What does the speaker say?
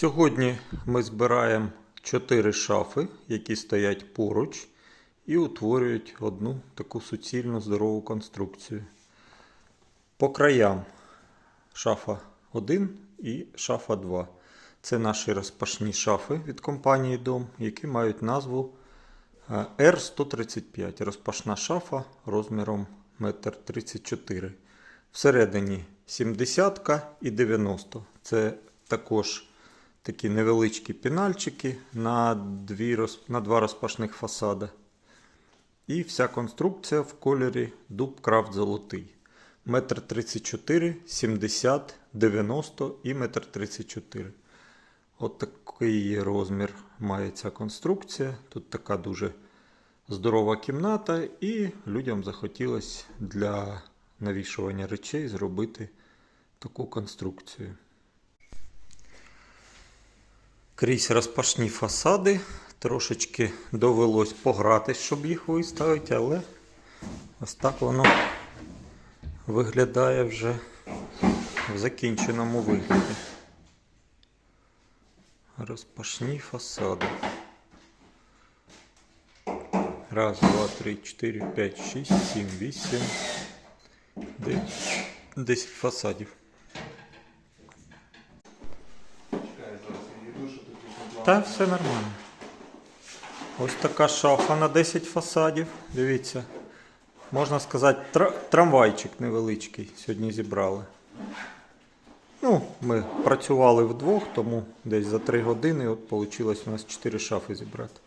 Сьогодні ми збираємо 4 шафи, які стоять поруч, і утворюють одну таку суцільну здорову конструкцію. По краям шафа 1 і шафа 2. Це наші розпашні шафи від компанії Дом, які мають назву е, R135. Розпашна шафа розміром 1,34 м. Всередині 70 і 90. Це також такі невеличкі пінальчики на, дві, на два розпашних фасади. І вся конструкція в кольорі дуб крафт золотий. Метр 34, 70, 90 і метр 34. От такий розмір має ця конструкція. Тут така дуже здорова кімната, і людям захотілося для навішування речей зробити таку конструкцію. Крізь розпашні фасади. Трошечки довелось погратись, щоб їх виставити, але ось так воно виглядає вже в закінченому вигляді. Розпашні фасади. Раз, два, три, чотири, п'ять, шість, сім, вісім, дев'ять, десять фасадів. Та все нормально. Ось така шафа на 10 фасадів. Дивіться. Можна сказати, тр... трамвайчик невеличкий сьогодні зібрали. Ну, ми працювали вдвох, тому десь за 3 години от вийшло у нас 4 шафи зібрати.